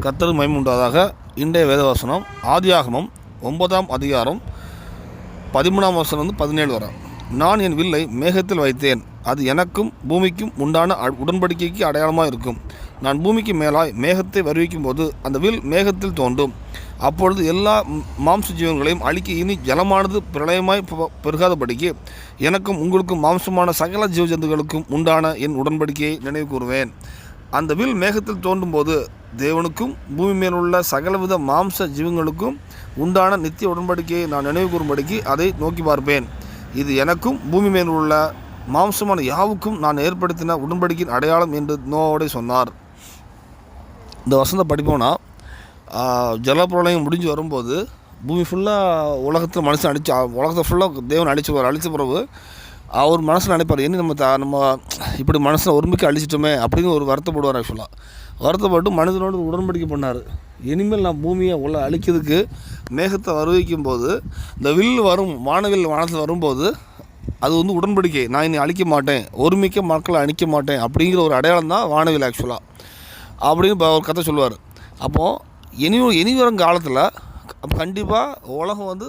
கர்த்தர் மைமுண்டாதாக இன்றைய வேதவாசனம் ஆதியாகமம் ஒன்பதாம் அதிகாரம் பதிமூணாம் வசனம் வந்து பதினேழு வரை. நான் என் வில்லை மேகத்தில் வைத்தேன். அது எனக்கும் பூமிக்கும் உண்டான அ- உடன்படிக்கைக்கு அடையாளமாக இருக்கும். நான் பூமிக்கு மேலாய் மேகத்தை வருவிக்கும் போது அந்த வில் மேகத்தில் தோன்றும். அப்பொழுது எல்லா மாம்ச ஜீவன்களையும் அழிக்க இனி ஜலமானது பிரளயமாய் பெருகாதபடிக்கு எனக்கும் உங்களுக்கும் மாம்சமான சகல ஜீவஜந்துகளுக்கும் உண்டான என் உடன்படிக்கையை நினைவு கூறுவேன். அந்த வில் மேகத்தில் தோன்றும் போது தேவனுக்கும் பூமி மேலுள்ள சகலவித மாம்ச ஜீவங்களுக்கும் உண்டான நித்திய உடன்படிக்கையை நான் நினைவு கூறும்படிக்கு அதை நோக்கி பார்ப்பேன். இது எனக்கும் பூமி மேல் உள்ள மாம்சமான யாவுக்கும் நான் ஏற்படுத்தின உடன்படிக்கையின் அடையாளம் என்று நோவோடை சொன்னார். இந்த வசந்த படிப்போனா ஜலப்பிரளயம் முடிஞ்சு வரும்போது பூமி ஃபுல்லாக உலகத்தில் மனுஷன் அடித்து உலகத்தை ஃபுல்லாக தேவன் அழிச்சு அழிச்ச பிறகு அவர் மனசில் நினைப்பார் என்ன நம்ம த நம்ம இப்படி மனசில் ஒருமிக்க அழிச்சிட்டோமே அப்படின்னு ஒரு வருத்தப்படுவார் ஆக்சுவலாக வருத்தப்பட்டு மனிதனோடு உடன்படிக்கை பண்ணார். இனிமேல் நான் பூமியை உள்ள அழிக்கிறதுக்கு மேகத்தை வருவிக்கும் போது இந்த வில் வரும் வானவில் வானத்தில் வரும்போது அது வந்து உடன்படிக்கை. நான் இனி அழிக்க மாட்டேன் ஒருமிக்க மக்களை அழிக்க மாட்டேன் அப்படிங்கிற ஒரு அடையாளம் தான் வானவில் ஆக்சுவலாக அப்படின்னு இப்போ ஒரு கதை சொல்லுவார். அப்போது இனி இனி வரும் காலத்தில் கண்டிப்பாக உலகம் வந்து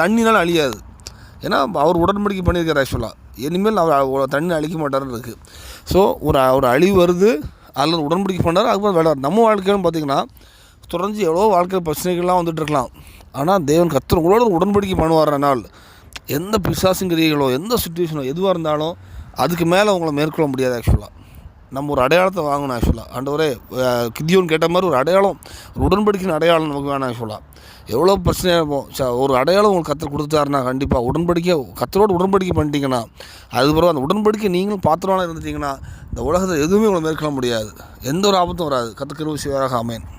தண்ணினால் அழியாது. ஏன்னா அவர் உடன்படிக்கை பண்ணியிருக்கார் ஆக்சுவலாக இனிமேல் அவர் தண்ணி அழிக்க மாட்டார்னு இருக்குது ஸோ ஒரு ஒரு அழிவு வருது அதில் உடன்படிக்கை பண்ணார் அதுக்கப்புறம் வேலை நம்ம வாழ்க்கைன்னு பார்த்திங்கன்னா தொடர்ந்து எவ்வளோ வாழ்க்கை பிரச்சனைகள்லாம் வந்துட்டு இருக்கலாம். ஆனால் தேவன் கத்தர் உங்களோட உடன்படிக்கை பண்ணுவார் நாள் எந்த பிசாசுங்கிறிகளோ எந்த சுச்சுவேஷனோ எதுவாக இருந்தாலும் அதுக்கு மேலே உங்களை மேற்கொள்ள முடியாது ஆக்சுவலாக நம்ம ஒரு அடையாளத்தை வாங்கணும் ஆக்சுவலாக ஆண்டவரே அஹ், கேட்ட மாதிரி ஒரு அடையாளம் ஒரு உடன்படிக்கையின் அடையாளம் நமக்கு வேணும் ஆக்சுவலாக எவ்வளோ பிரச்சனையாக இருப்போம் ச- ஒரு அடையாளம் உங்களுக்கு கத்தர் கொடுத்துட்டாருனா கண்டிப்பாக உடன்படிக்கை கத்தரோடு உடன்படிக்கை பண்ணிட்டீங்கன்னா அதுக்கப்புறம் பிறகு அந்த உடன்படிக்கை நீங்களும் பாத்திரமாக இருந்துட்டீங்கன்னா இந்த உலகத்தில் எதுவுமே உங்களை மேற்கொள்ள முடியாது. எந்த ஒரு ஆபத்தும் வராது. கத்த கிருபை செய்வாராக.